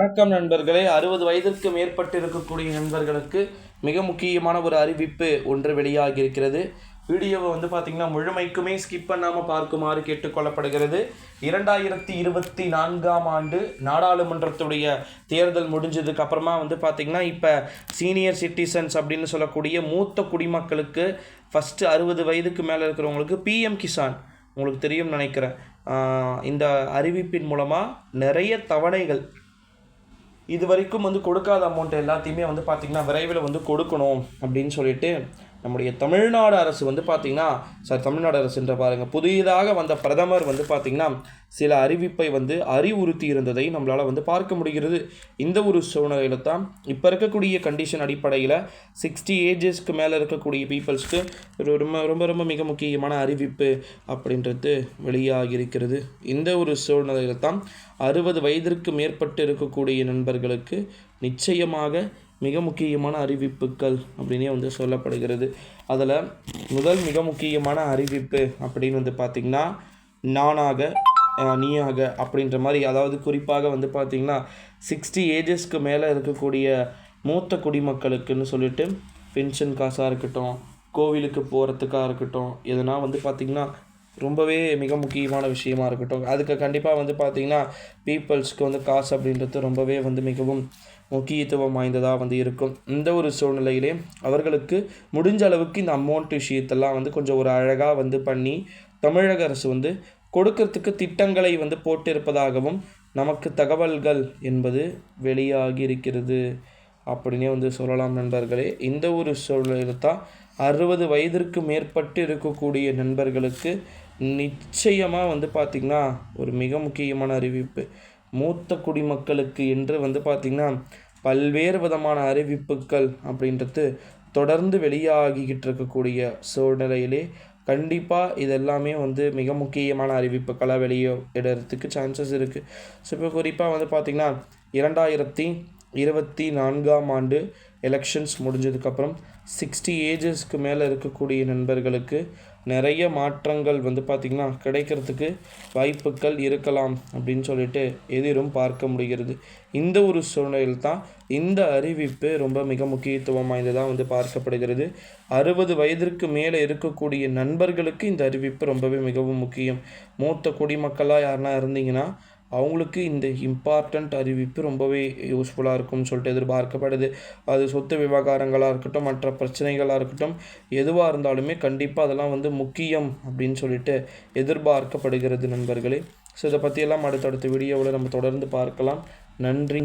வணக்கம் நண்பர்களே. அறுபது வயதிற்கு மேற்பட்டு இருக்கக்கூடிய நண்பர்களுக்கு மிக முக்கியமான ஒரு அறிவிப்பு ஒன்று வெளியாகி இருக்கிறது வீடியோவை வந்து பார்த்திங்கன்னா முழுமைக்குமே ஸ்கிப் பண்ணாமல் பார்க்குமாறு கேட்டுக்கொள்ளப்படுகிறது. இரண்டாயிரத்தி இருபத்தி நான்காம் ஆண்டு நாடாளுமன்றத்துடைய தேர்தல் முடிஞ்சதுக்கு அப்புறமா வந்து பார்த்திங்கன்னா இப்போ சீனியர் சிட்டிசன்ஸ் அப்படின்னு சொல்லக்கூடிய மூத்த குடிமக்களுக்கு ஃபஸ்ட்டு அறுபது வயதுக்கு மேலே இருக்கிறவங்களுக்கு பிஎம் கிசான் உங்களுக்கு தெரியும் நினைக்கிறேன். இந்த அறிவிப்பின் மூலமாக நிறைய தவணைகள் இது வரைக்கும் வந்து கொடுக்காத அமௌண்ட் எல்லாத்தையுமே வந்து பார்த்திங்கன்னா விரைவில் வந்து கொடுக்கணும் அப்படின்னு சொல்லிட்டு நம்முடைய தமிழ்நாடு அரசு வந்து பார்த்திங்கன்னா சார் தமிழ்நாடு அரசுன்ற பாருங்கள் புதியதாக வந்த பிரதமர் வந்து பார்த்திங்கன்னா சில அறிவிப்பை வந்து அறிவுறுத்தி இருந்ததை நம்மளால் வந்து பார்க்க முடிகிறது. இந்த ஒரு சூழ்நிலையில தான் இப்போ இருக்கக்கூடிய கண்டிஷன் அடிப்படையில் சிக்ஸ்டி ஏஜஸ்க்கு மேலே இருக்கக்கூடிய பீப்புள்ஸ்க்கு ஒரு ரொம்ப ரொம்ப ரொம்ப மிக முக்கியமான அறிவிப்பு அப்படின்றது வெளியாக இருக்கிறது இந்த ஒரு சூழ்நிலையில் தான் அறுபது வயதிற்கு மேற்பட்டு இருக்கக்கூடிய நண்பர்களுக்கு நிச்சயமாக மிக முக்கியமான அறிவிப்புகள் அப்படின்னே வந்து சொல்லப்படுகிறது. அதில் முதல் மிக முக்கியமான அறிவிப்பு அப்படின்னு வந்து பார்த்திங்கன்னா நானாக நீயாக அப்படின்ற மாதிரி அதாவது குறிப்பாக வந்து பார்த்திங்கன்னா சிக்ஸ்டி ஏஜஸ்க்கு மேலே இருக்கக்கூடிய மூத்த குடிமக்களுக்குன்னு சொல்லிட்டு பென்ஷன் காசாக இருக்கட்டும் கோவிலுக்கு போகிறதுக்காக இருக்கட்டும் எதனா வந்து பார்த்திங்கன்னா ரொம்பவே மிக முக்கியமான விஷயமா இருக்கட்டும். அதுக்கு கண்டிப்பாக வந்து பார்த்திங்கன்னா பீப்புள்ஸ்க்கு வந்து காசு அப்படின்றது ரொம்பவே வந்து மிகவும் முக்கியத்துவம் வாய்ந்ததாக வந்து இருக்கும். இந்த ஒரு சூழ்நிலையிலே அவர்களுக்கு முடிஞ்ச அளவுக்கு இந்த அமௌண்ட் விஷயத்தெல்லாம் வந்து கொஞ்சம் ஒரு அழகாக வந்து பண்ணி தமிழக அரசு வந்து கொடுக்கறதுக்கு திட்டங்களை வந்து போட்டிருப்பதாகவும் நமக்கு தகவல்கள் என்பது வெளியாகி இருக்கிறது அப்படின்னே வந்து சொல்லலாம் நண்பர்களே. இந்த ஒரு சூழ்நிலையில் தான் அறுபது வயதிற்கு மேற்பட்டு இருக்கக்கூடிய நண்பர்களுக்கு நிச்சயமாக வந்து பார்த்திங்கன்னா ஒரு மிக முக்கியமான அறிவிப்பு. மூத்த குடிமக்களுக்கு என்று வந்து பார்த்திங்கன்னா பல்வேறு விதமான அறிவிப்புகள் அப்படின்றது தொடர்ந்து வெளியாகிக்கிட்டு இருக்கக்கூடிய சூழ்நிலையிலே கண்டிப்பாக இதெல்லாமே வந்து மிக முக்கியமான அறிவிப்புகளாக வெளியிடறதுக்கு சான்சஸ் இருக்குது ஸோ இப்போ குறிப்பாக வந்து பார்த்திங்கன்னா இரண்டாயிரத்தி இருபத்தி நான்காம் ஆண்டு எலெக்ஷன்ஸ் முடிஞ்சதுக்கப்புறம் சிக்ஸ்டி ஏஜஸ்க்கு மேலே இருக்கக்கூடிய நண்பர்களுக்கு நிறைய மாற்றங்கள் வந்து பார்த்திங்கன்னா கிடைக்கிறதுக்கு வாய்ப்புகள் இருக்கலாம் அப்படின்னு சொல்லிட்டு எதிரும் பார்க்க முடிகிறது. இந்த ஒரு சூழ்நிலையில் தான் இந்த அறிவிப்பு ரொம்ப மிக முக்கியத்துவம் வாய்ந்ததாக வந்து பார்க்கப்படுகிறது. அறுபது வயதிற்கு மேலே இருக்கக்கூடிய நண்பர்களுக்கு இந்த அறிவிப்பு ரொம்பவே மிகவும் முக்கியம். மூத்த குடிமக்களாக யாருனா இருந்தீங்கன்னா அவங்களுக்கு இந்த இம்பார்ட்டண்ட் அறிவிப்பு ரொம்பவே யூஸ்ஃபுல்லாக இருக்கும்னு சொல்லிட்டு எதிர்பார்க்கப்படுது. அது சொத்து விவகாரங்களாக இருக்கட்டும் மற்ற பிரச்சனைகளாக இருக்கட்டும் எதுவாக இருந்தாலுமே கண்டிப்பாக அதெல்லாம் வந்து முக்கியம் அப்படின்னு சொல்லிட்டு எதிர்பார்க்கப்படுகிறது நண்பர்களே. ஸோ இதை பற்றியெல்லாம் அடுத்தடுத்த வீடியோவில் நம்ம தொடர்ந்து பார்க்கலாம். நன்றி.